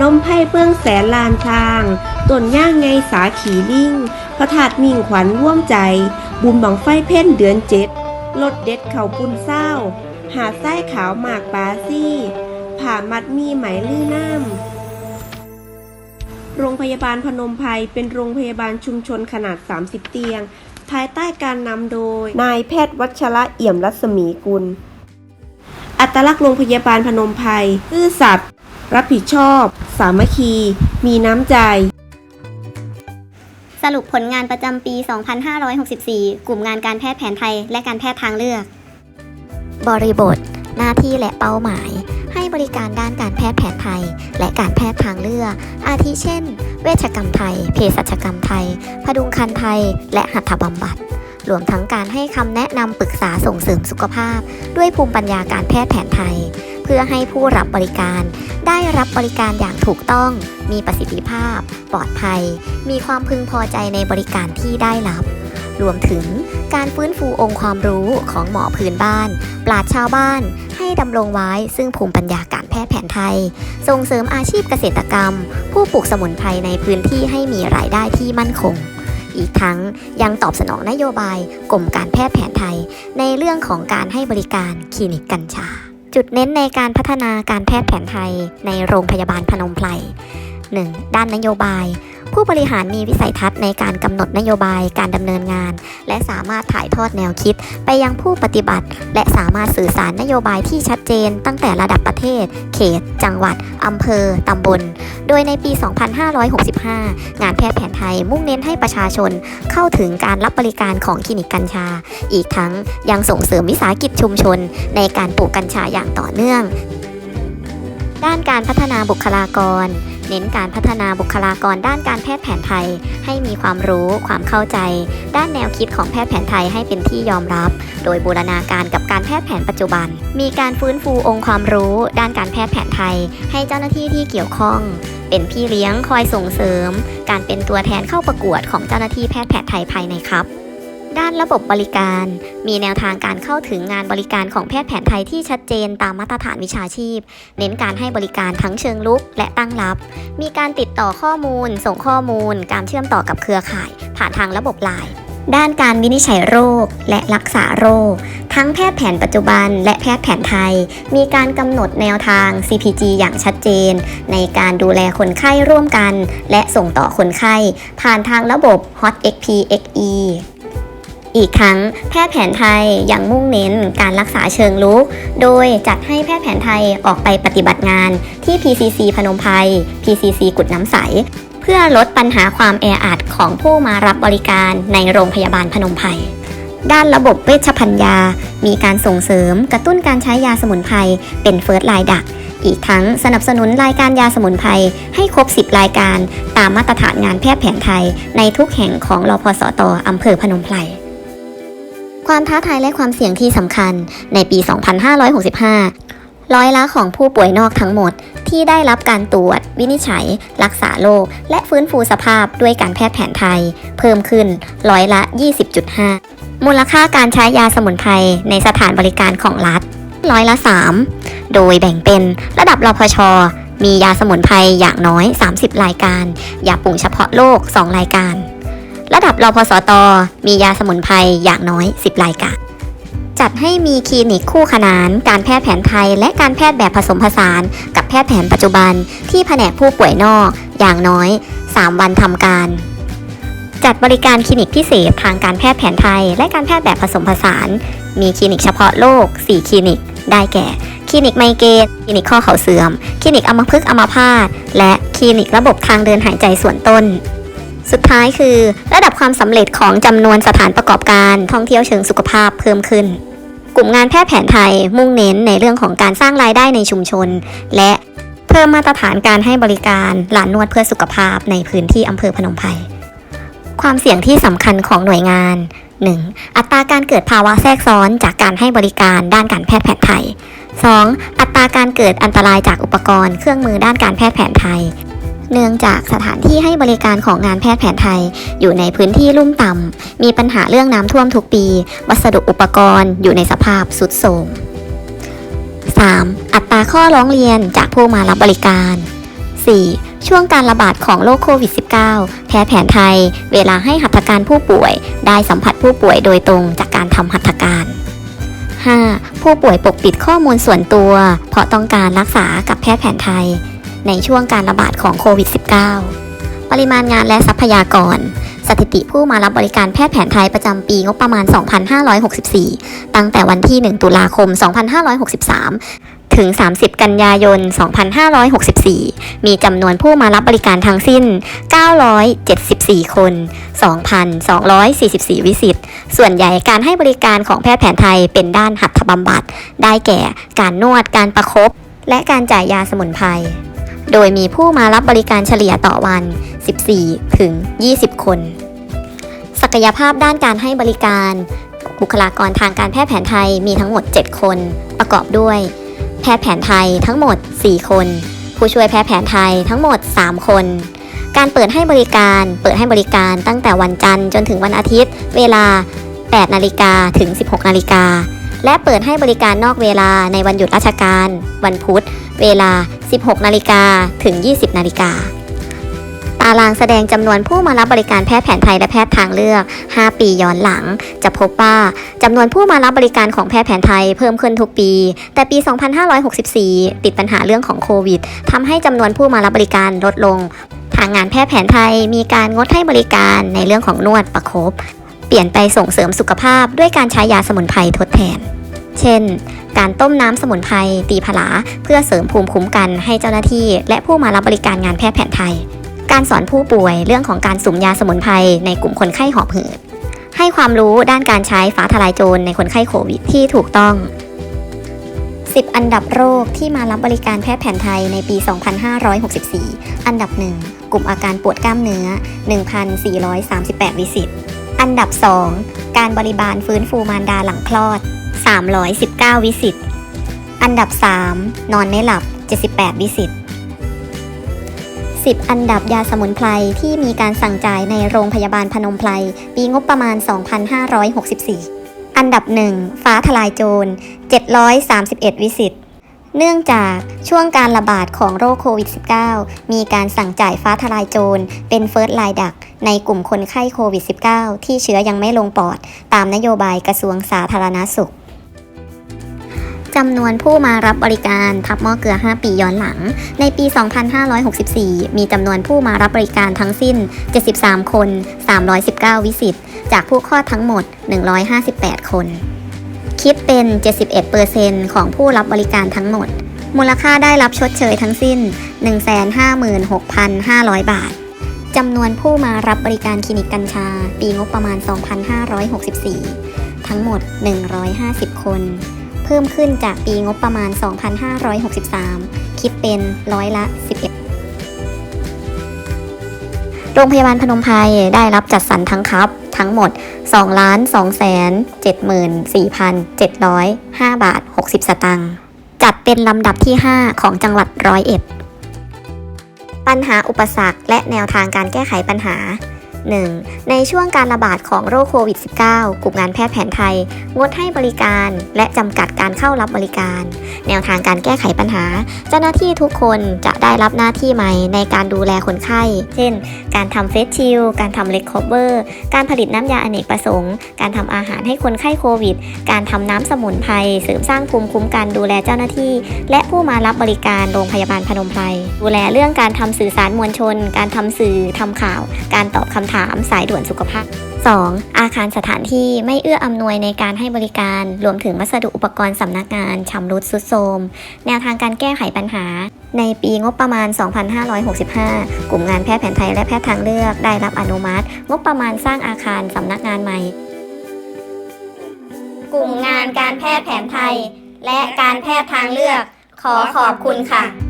นมไพ่เบื้องแสนลานทางต้นย่างไงสาขีลิงพระธาตุมิ่งขวัญร่วมใจ บุญบังไฟเพ่นเดือนเจ็ดรถเด็ดเขาปุนเศร้า หาไส้ขาวหมากปาซี่ ผ่ามัดมีไหมลื่อน้ำโรงพยาบาลพนมไพรเป็นโรงพยาบาลชุมชนขนาด 30 เตียง ภายใต้การนำโดย นายแพทย์วัชระเอี่ยมรัศมีกุล อัตลักษณ์โรงพยาบาลพนมไพรซื่อสัตย์ รับผิดชอบ สามัคคี มีน้ำใจ สรุปผลงานประจำปี 2564 กลุ่มงานการแพทย์แผนไทย และการแพทย์ทางเลือก บริบท หน้าที่และเป้าหมาย ให้บริการด้านการแพทย์แผนไทย และการแพทย์ทางเลือก อาทิเช่น เวชกรรมไทย เภสัชกรรมไทย พดุงคันไทย และหัตถบำบัดรวมทั้งการให้คำแนะนำปรึกษาส่งเสริมสุขภาพ ด้วยภูมิปัญญาการแพทย์แผนไทยเพื่อให้ผู้รับบริการ ได้รับบริการอย่างถูกต้อง มีประสิทธิภาพ ปลอดภัย มีความพึงพอใจในบริการที่ได้รับ รวมถึงการฟื้นฟูองค์ความรู้ของหมอพื้นบ้าน ปราชชาวบ้าน ให้ดำรงไว้ซึ่งภูมิปัญญาการแพทย์แผนไทย ส่งเสริมอาชีพเกษตรกรรม ผู้ปลูกสมุนไพรในพื้นที่ให้มีรายได้ที่มั่นคงอีกทั้งยังตอบสนองนโยบายกรมการแพทย์แผนไทย ในเรื่องของการให้บริการคลินิกกัญชา จุดเน้นในการพัฒนาการแพทย์แผนไทยในโรงพยาบาลพนมไพร 1. ด้านนโยบาย ผู้บริหารมีวิสัยทัศน์ในการกำหนดนโยบายการดำเนินงาน และสามารถถ่ายทอดแนวคิด ไปยังผู้ปฏิบัติ และสามารถสื่อสารนโยบายที่ชัดเจน ตั้งแต่ระดับประเทศ เขต จังหวัดอำเภอตำบล โดยในปี 2565 งานแพทย์แผนไทยมุ่งเน้นให้ประชาชนเข้าถึงการรับบริการของคลินิกกัญชา อีกทั้งยังส่งเสริมวิสาหกิจชุมชน ในการปลูกกัญชาอย่างต่อเนื่อง ด้านการพัฒนาบุคลากร เน้นการพัฒนาบุคลากรด้านการแพทย์แผนไทย ให้มีความรู้ ความเข้าใจ ด้านแนวคิดของแพทย์แผนไทยให้เป็นที่ยอมรับ โดยบูรณาการกับการแพทย์แผนปัจจุบัน มีการฟื้นฟูองค์ความรู้ ด้านการแพทย์แผนไทย ให้เจ้าหน้าที่ที่เกี่ยวข้อง เป็นพี่เลี้ยงคอยส่งเสริม การเป็นตัวแทนเข้าประกวดของเจ้าหน้าที่แพทย์แผนไทยภายในครับ ด้านระบบบริการ มีแนวทางการเข้าถึงงานบริการของแพทย์แผนไทยที่ชัดเจนตามมาตรฐานวิชาชีพ เน้นการให้บริการทั้งเชิงลุกและตั้งรับ มีการติดต่อข้อมูล ส่งข้อมูล การเชื่อมต่อกับเครือข่าย ผ่านทางระบบไลน์ด้านการวินิจฉัยโรคและรักษาโรค ทั้งแพทย์แผนปัจจุบันและแพทย์แผนไทย มีการกำหนดแนวทาง CPG อย่างชัดเจน ในการดูแลคนไข้ร่วมกัน และส่งต่อคนไข้ ผ่านทางระบบ Hot XP XE อีกทั้งแพทย์แผนไทยยังมุ่งเน้นการรักษาเชิงลุก โดยจัดให้แพทย์แผนไทยออกไปปฏิบัติงานที่ PCC พนมไพร PCC กุดน้ำใส เพื่อลดปัญหาความแออัดของผู้มารับบริการในโรงพยาบาลพนมไพรด้านระบบเวชภัณฑ์ยา มีการส่งเสริมกระตุ้นการใช้ยาสมุนไพรเป็นเฟิร์สไลน์ดัก อีกทั้งสนับสนุนรายการยาสมุนไพรให้ครบ 10 รายการ ตามมาตรฐานงานแพทย์แผนไทย ในทุกแห่งของรอพสตอำเภอพนมไพร ความท้าทายและความเสี่ยงที่สำคัญในปี 2565 ร้อยละของผู้ป่วยนอกทั้งหมดที่ได้รับการตรวจ วินิจฉัย รักษาโรคและฟื้นฟูสภาพด้วยการแพทย์แผนไทย เพิ่มขึ้นร้อยละ 20.5 มูลค่าการใช้ยาสมุนไพรในสถานบริการของรัฐร้อยละ 3 โดยแบ่งเป็นระดับรพช มียาสมุนไพรอย่างน้อย 30 รายการ ยาปรุงเฉพาะโรค2 รายการ ระดับรอพสต มียาสมุนไพรอย่างน้อย 10 รายการ จัดให้มีคลินิกคู่ขนาน การแพทย์แผนไทย และการแพทย์แบบผสมผสาน กับแพทย์แผนปัจจุบันที่แผนกผู้ป่วยนอกอย่างน้อย 3 วันทำการ จัดบริการคลินิกพิเศษทางการแพทย์แผนไทย และการแพทย์แบบผสมผสาน มีคลินิกเฉพาะโรค4คลินิก ได้แก่คลินิกไมเกรนคลินิกข้อเข่าเสื่อม คลินิกอัมพฤกษ์อัมพาต และคลินิกระบบทางเดินหายใจส่วนต้น สุดท้ายคือ ระดับความสำเร็จของจำนวนสถานประกอบการท่องเที่ยวเชิงสุขภาพเพิ่มขึ้น กลุ่มงานแพทย์แผนไทยมุ่งเน้นในเรื่องของการสร้างรายได้ในชุมชน และเพิ่มมาตรฐานการให้บริการหลานนวดเพื่อสุขภาพในพื้นที่อำเภอพนมไพรความเสี่ยงที่สำคัญของหน่วยงาน 1. อัตราการเกิดภาวะแทรกซ้อนจากการให้บริการด้านการแพทย์แผนไทย 2. อัตราการเกิดอันตรายจากอุปกรณ์เครื่องมือด้านการแพทย์แผนไทย เนื่องจากสถานที่ให้บริการของงานแพทย์แผนไทย อยู่ในพื้นที่ลุ่มต่ำ มีปัญหาเรื่องน้ำท่วมทุกปี วัสดุอุปกรณ์อยู่ในสภาพสุดโทรม 3. อัตราข้อร้องเรียนจากผู้มารับบริการ 4. ช่วงการระบาดของโรคโควิด -19 แพทย์แผนไทย เวลาให้หัตถการผู้ป่วย ได้สัมผัสผู้ป่วยโดยตรงจากการทำหัตถการ 5. ผู้ป่วยปกปิดข้อมูลส่วนตัว เพราะต้องการรักษากับแพทย์แผนไทย ในช่วงการระบาดของโควิด -19 ปริมาณงานและทรัพยากร สถิติผู้มารับบริการแพทย์แผนไทยประจำปีงบประมาณ 2564 ตั้งแต่วันที่ 1 ตุลาคม 2563ถึง 30 กันยายน 2564 มีจำนวนผู้มารับบริการทั้งสิ้น 974 คน 2,244 วิสิต ส่วนใหญ่การให้บริการของแพทย์แผนไทยเป็นด้านหัตถบำบัด ได้แก่ การนวด การประคบและการจ่ายยาสมุนไพร โดยมีผู้มารับบริการเฉลี่ยต่อวัน 14 ถึง 20 คน ศักยภาพด้านการให้บริการ บุคลากรทางการแพทย์แผนไทยมีทั้งหมด 7 คน ประกอบด้วย แพทย์แผนไทยทั้งหมด 4 คน ผู้ช่วยแพทย์แผนไทยทั้งหมด 3 คน การเปิดให้บริการ เปิดให้บริการตั้งแต่วันจันทร์จนถึงวันอาทิตย์ เวลา 8 นาฬิกาถึง 16 นาฬิกาและเปิดให้บริการนอกเวลาในวันหยุดราชการ วันพุธ เวลา 16 นาฬิกาถึง 20 นาฬิกา ตารางแสดงจำนวนผู้มารับบริการแพทย์แผนไทยและแพทย์ทางเลือก 5 ปีย้อนหลัง จะพบว่าจำนวนผู้มารับบริการของแพทย์แผนไทยเพิ่มขึ้นทุกปี แต่ปี 2564 ติดปัญหาเรื่องของโควิดทำให้จำนวนผู้มารับบริการลดลง ทางงานแพทย์แผนไทยมีการงดให้บริการในเรื่องของนวดประคบเปลี่ยนไปส่งเสริมสุขภาพด้วยการใช้ยาสมุนไพรทดแทน เช่น การต้มน้ำสมุนไพรตีผลา เพื่อเสริมภูมิคุ้มกันให้เจ้าหน้าที่ และผู้มารับบริการงานแพทย์แผนไทย การสอนผู้ป่วยเรื่องของการสุ่มยาสมุนไพรในกลุ่มคนไข้หอบหืด ให้ความรู้ด้านการใช้ฟ้าทลายโจรในคนไข้โควิดที่ถูกต้อง 10 อันดับโรคที่มารับบริการแพทย์แผนไทยในปี 2564 อันดับ 1 กลุ่มอาการปวดกล้ามเนื้อ 1,438 วิสิตอันดับ 2 การบริบาลฟื้นฟูมารดาหลังคลอด 319 วิสิตอันดับ 3 นอนไม่หลับ 78 วิสิต10 อันดับยาสมุนไพรที่มีการสั่งจ่ายในโรงพยาบาลพนมไพรปีงบประมาณ 2564 อันดับ 1 ฟ้าทลายโจร 731 วิสิตเนื่องจากช่วงการระบาดของโรคโควิด -19 มีการสั่งจ่ายฟ้าทลายโจร เป็นเฟิร์สไลน์ดัก ในกลุ่มคนไข้โควิด -19 ที่เชื้อยังไม่ลงปอด ตามนโยบายกระทรวงสาธารณสุข จำนวนผู้มารับบริการทับหม้อเกลือ 5 ปีย้อนหลัง ในปี 2564 มีจำนวนผู้มารับบริการทั้งสิ้น 73 คน 319 วิสิตจากผู้คลอดทั้งหมด 158 คน คิดเป็น 71%ของผู้รับบริการทั้งหมด มูลค่าได้รับชดเชยทั้งสิ้น 156,500 บาทจำนวนผู้มารับบริการคลินิกกัญชา ปีงบประมาณ 2564 ทั้งหมด 150 คน เพิ่มขึ้นจากปีงบประมาณ 2563 คิดเป็นร้อยละ 11 โรงพยาบาลพนมไพรได้รับจัดสรรทั้งครับ ทั้งหมด2ล้าน2แสน74,705 บาท 60 สตางค์จัดเป็นลำดับที่ 5 ของจังหวัดร้อยเอ็ดปัญหาอุปสรรคและแนวทางการแก้ไขปัญหา 1. ในช่วงการระบาดของโรคโควิด -19 กลุ่มงานแพทย์แผนไทย งดให้บริการ และจำกัดการเข้ารับบริการ แนวทางการแก้ไขปัญหา เจ้าหน้าที่ทุกคนจะได้รับหน้าที่ใหม่ในการดูแลคนไข้ เช่น การทำเฟสชิล การทำเลคคอเวอร์ การผลิตน้ำยาอเนกประสงค์ การทำอาหารให้คนไข้โควิด การทำน้ำสมุนไพรเสริมสร้างภูมิคุ้มกันดูแลเจ้าหน้าที่ และผู้มารับบริการโรงพยาบาลพนมไพรดูแลเรื่องการทำสื่อสารมวลชน การทำสื่อทำข่าว การตอบคำถามสายด่วนสุขภาพ 2. อาคารสถานที่ไม่เอื้ออำนวยในการให้บริการ รวมถึงวัสดุอุปกรณ์สำนักงานชำรุดสุดโทรมแนวทางการแก้ไขปัญหา ในปีงบประมาณ 2565 กลุ่มงานแพทย์แผนไทยและแพทย์ทางเลือกได้รับอนุมัติ งบประมาณสร้างอาคารสำนักงานใหม่ กลุ่มงานการแพทย์แผนไทย และการแพทย์ทางเลือก ขอขอบคุณค่ะ